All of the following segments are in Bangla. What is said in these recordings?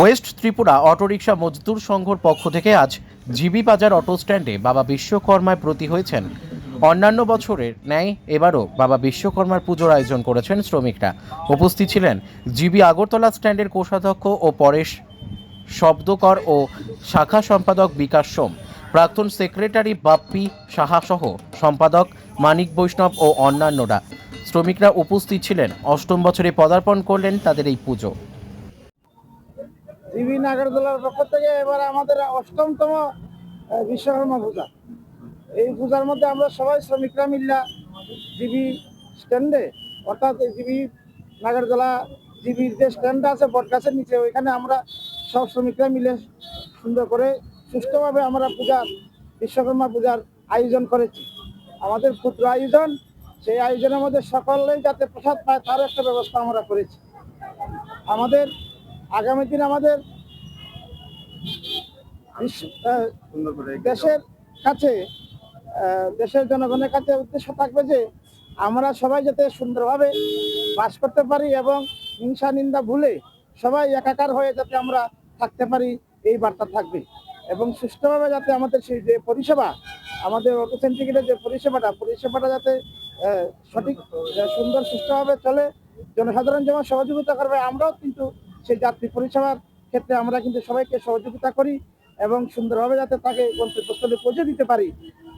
ওয়েস্ট ত্রিপুরা অটোরিকশা মজদুর সংঘর পক্ষ থেকে আজ জিবি বাজার অটো স্ট্যান্ডে বাবা বিশ্বকর্মায় প্রতি হয়েছেন। অন্যান্য বছরের ন্যায় এবারও বাবা বিশ্বকর্মার পুজোর আয়োজন করেছেন শ্রমিকরা। উপস্থিত ছিলেন জিবি আগরতলা স্ট্যান্ডের কোষাধ্যক্ষ ও পরেশ শব্দকর ও শাখা সম্পাদক বিকাশ সোম। প্রাক্তন সেক্রেটারি বাপ্পি সাহা সহ সম্পাদক মানিক বৈষ্ণব ও অন্যান্যরা। শ্রমিকরা উপস্থিত ছিলেন। অষ্টম বছরে পদার্পণ করলেন তাদের এই পুজো। টিভি নাগরদোলার পক্ষ থেকে এবার আমাদের অষ্টমতম বিশ্বকর্মা পূজা। এই পূজার মধ্যে আমরা সবাই শ্রমিকরা মিল্লা জিবি স্ট্যান্ডে, অর্থাৎ জিবি নাগরদোলা জিবির যে স্ট্যান্ড আছে বটগাছের নিচে, ওইখানে আমরা সব শ্রমিকরা মিলে সুন্দর করে সুষ্ঠুভাবে আমরা পূজার বিশ্বকর্মা পূজার আয়োজন করেছি। আমাদের ক্ষুদ্র আয়োজন, সেই আয়োজনের মধ্যে সকলেই যাতে প্রসাদ পায় তার একটা ব্যবস্থা আমরা করেছি। আমাদের আগামী দিন আমাদের দেশের কাছে দেশের জনগণের কাছে উদ্দেশ্য থাকবে যে আমরা সবাই যাতে সুন্দরভাবে বাস করতে পারি এবং হিংসা নিন্দা ভুলে সবাই একাকার হয়ে যাতে আমরা থাকতে পারি এই বার্তা থাকবে। এবং সুষ্ঠুভাবে যাতে আমাদের সেই যে পরিষেবা আমাদের অটো সেন্টিগ্রেটের যে পরিষেবাটা পরিষেবাটা যাতে সঠিক সুন্দর সুষ্ঠুভাবে চলে জনসাধারণ যেমন সহযোগিতা করবে আমরাও কিন্তু সেই যাত্রী পরিষেবার ক্ষেত্রে আমরা কিন্তু সবাইকে সহযোগিতা করি এবং সুন্দরভাবে যাতে তাকে গন্তব্যস্থলে পৌঁছে দিতে পারি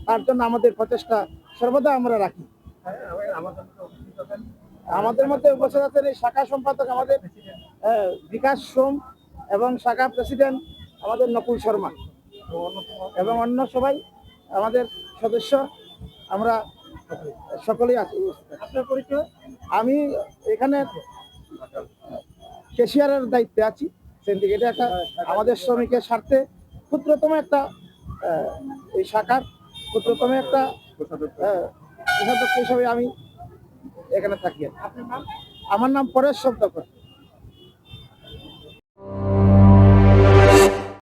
তার জন্য আমাদের প্রচেষ্টা সর্বদা আমরা রাখি। আমাদের মধ্যে উপস্থিত আছেন এই শাখা সম্পাদক আমাদের বিকাশ সোম এবং শাখা প্রেসিডেন্ট আমাদের নকুল শর্মা এবং অন্য সবাই আমাদের সদস্য আমরা সকলেই আছি। আমি এখানে কেশিয়ারের দায়িত্বে আছি। সিন্ডিকেটে একটা আমাদের শ্রমিকের স্বার্থে ক্ষুদ্রতম একটা এই শাখার ক্ষুদ্রতম একটা হিসাবে আমি এখানে থাকি। আমার নাম পরেশ শব্দকর